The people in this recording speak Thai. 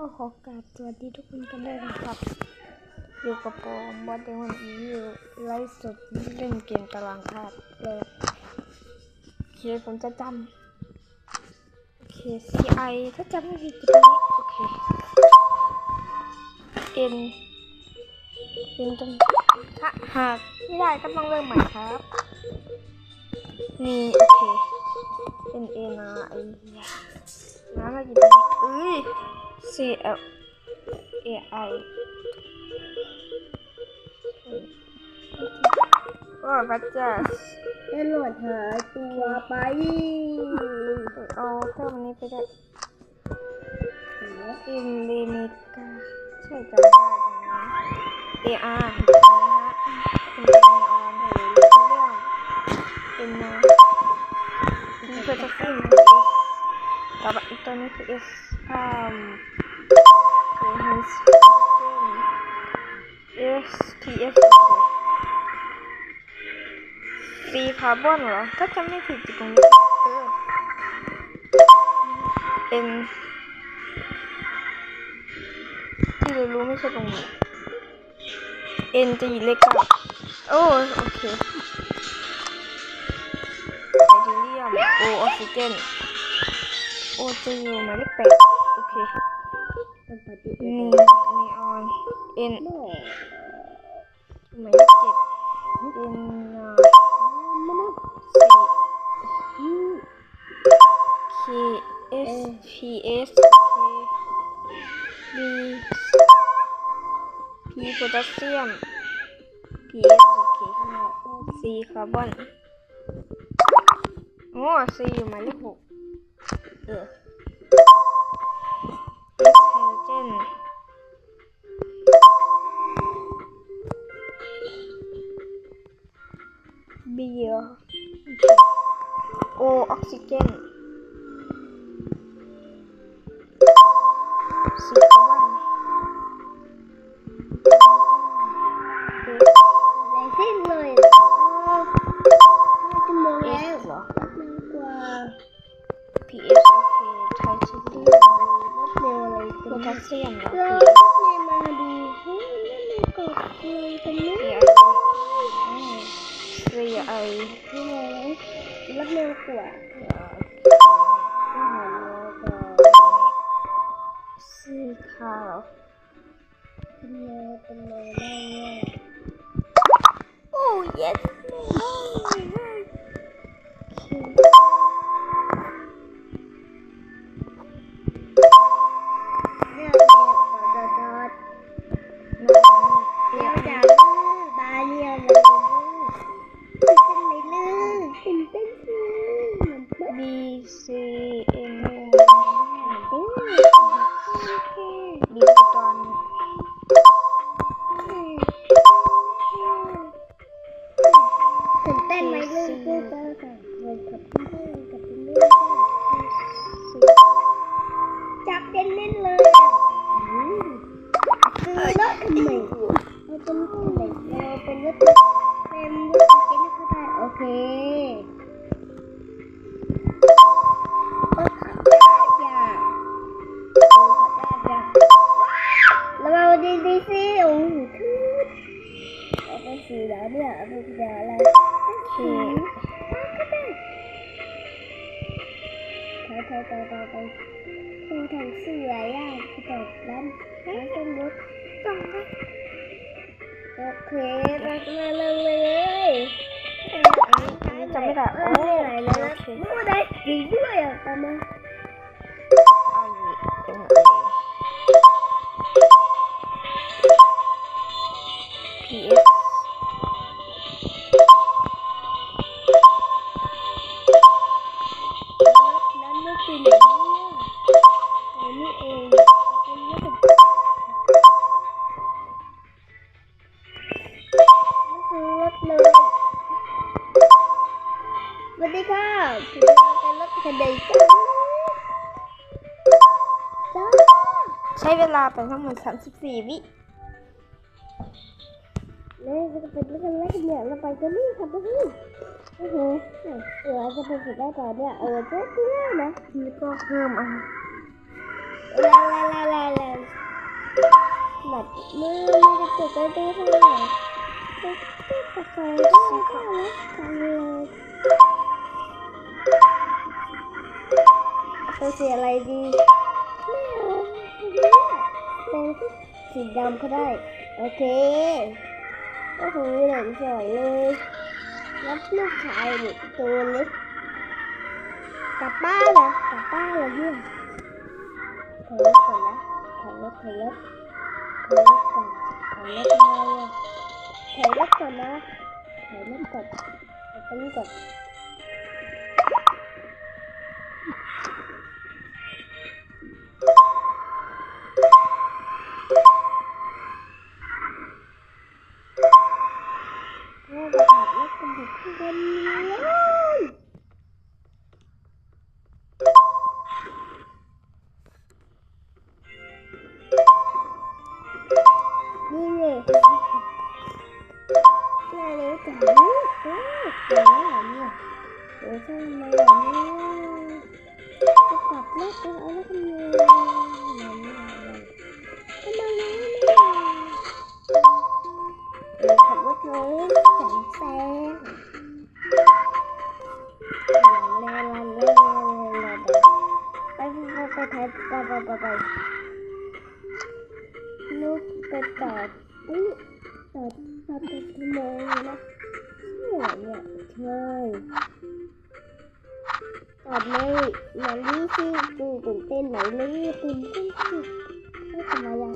ก็ขอกราบสวัสดีทุกคนกันด้วยนะครับ อยู่กับผมบอสเดวันอีอยู่ไลฟ์สดเล่นเกมตารางธาตุเลยโอเคผมจะจำโอเค CI ถ้าจำไม่ผิดจะเป็นนี้โอเค N N ตรงถ้าหากไม่ได้ก็ต้องเริ่มใหม่ครับนี่โอเค N A นะไอ้น้ำมาอยู่ตรงนี้เอ้ย C L A I โอ้พระเจ้าตำรวจหายตัวไปเอาเครื่องนี้ไปได้อินเดนิกาใช่จำได้ตรงนี้ A R เดี๋ยวนะฮะเป็นเนออนเรื่องเป็นนะนี่คือจะขึ้น S ต่อไปอีกตัวนี้คือ S อืมคือ His S P S โอเค C คาร์บอนเหรอถ้าจำไม่ผิดอยู่ตรงนี้เออ N ที่เรารู้ไม่ใช่ตรงนี้ N จะอยู่เลขเก้าโอ้โอเคไฮดรเลียม O ออกซิเจน O จะอยู่หมายเลขแปดโอเคเป็นปฏินีเสธนีออน N โม่หมายเลขเจ็ด N มนุษย์สี่ K S P S K B P โพแทสเซียม P S โอเค C คาร์บอนโอ้ C อยู่หมายเลขหก Yok. Biliyor. Oksijen โพแทสเซียมเหรอเราในมาดูเฮ้ยนั่นในกดเลยตรงนี้ PS CI ที่ไหนรถเร็วกว่าอาหารเร็วกว่า C คาร์เป็นเร็วเป็นเร็วได้เนี่ยโอ้ yes เ B C N โอ้ย B ตอนตื่นเต้นไหมลื้อลื้อเจอกับเพื่อนกับเพื่อนกับเพื่อน C จับเล่นๆเลยอืมคือรถคันใหม่เราเป็นรถคันใหม่เราเป็นรถเป็นรถ ไปสีแล้วเนี่ยเอาไปสีอะไร K ไปไปไปไปไปครูทางเสือย่าไปจอดร้านร้านต้นรถจอดโอเคไปมาเลยเลยจำไม่ได้โอ้ยไหนแล้วโอเคมูได้ดีด้วยอะตามมา นเนี่ยโอ้นี่เองเอรถเลยสวัสดีค่ะคุณเป็นรถคันใดจ้าจ้าใช้เวลาไปทั้งหมด34 วิเนี่ยจะเป็นรถคันแรกเนี่ยเราไปกันนี่ค่ะพี่ อ้โหเออจะไปสุดได้ก่อเนี่ยเออเจ๊เจ๊นะแล้วก็เพิ่มอะลาลาลาลาลาแบบมือไม่ได้เก็บไว้ได้เท่าไหร่ก็ก็ไปได้ก็แล้วกันเลยตัวสีอะไรดีไม่เอาเป็นสีดำก็ได้ โอเค โอ้โหหนังสวยเลย ล้วลูกชายนี่ตัวเล็กกลับบ้านเหรอกลับบ้านเหรอเนี่ยถอยรถก่อนนะถอยรถถอยรถถอยรถก่อนถอยรถทำไมอะถอยรถก่อนนะถอยรถก่อนเอาตรงนี้ก่อน นี่ไงน่ารู้จักไหมโอ้เจ๋งเหรอเนี่ยเดี๋ยวใช่ไหมเหรอเนี่ยจะกลับรถกันเอาแล้วทำไงนั่นน่ะทำไมนะเนี่ยเดี๋ยวขับรถเลยแสงแซงลันลันลันลันลันไปไปไปไปไปไปไปลูกไปจอด อุ้ยแต่ตาเป็นกุมานะใช่เนี่ยใช่ตอบไม่หนังนี้สิกูตื่นเต้นหนังนี้ตื่นเต้นสิไม่ธรรมดา